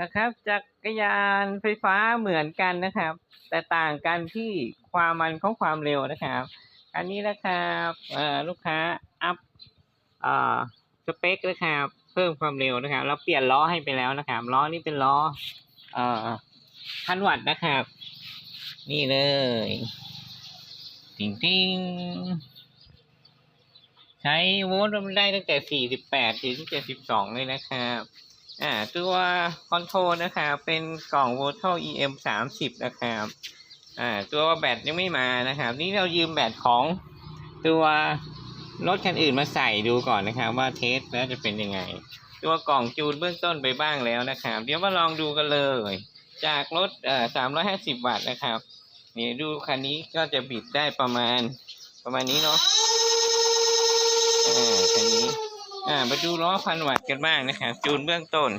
นะครับ จักรยานไฟฟ้าเหมือนกันนะครับ แต่ต่างกันที่ความมันของความเร็วนะครับ อันนี้นะครับเอ่อลูกค้าอัพเอ่อสเปคนะครับเพิ่มความเร็วนะครับ เราเปลี่ยนล้อให้ไปแล้วนะครับล้อนี่เป็นล้อเอ่อพันวัตต์นะครับ นี่เลยติงติงใช้โวลต์ได้ตั้งแต่ 48 ถึง 72 เลยนะครับ อ่าตัวคอนโทรลนะครับเป็นกล่อง v o t a EM 30นะครับอ่าตัวแบตยังไม่มานะครับ นี่เรายืมแบตของตัวรถคันอื่นมาใส่ดูก่อนนะครับ ว่าเทสแล้วจะเป็นยังไง ตัวกล่องจูนเบื้องต้นไปบ้างแล้วนะครับ เดี๋ยวมาลองดูกันเลย จากรถเอ่อ350วัตต์นะครับ นี่ดูคันนี้ก็จะบิดได้ประมาณประมาณนี้เนาะ มาดูล้อพันวัตต์กันบ้างนะครับจูนเบื้องต้น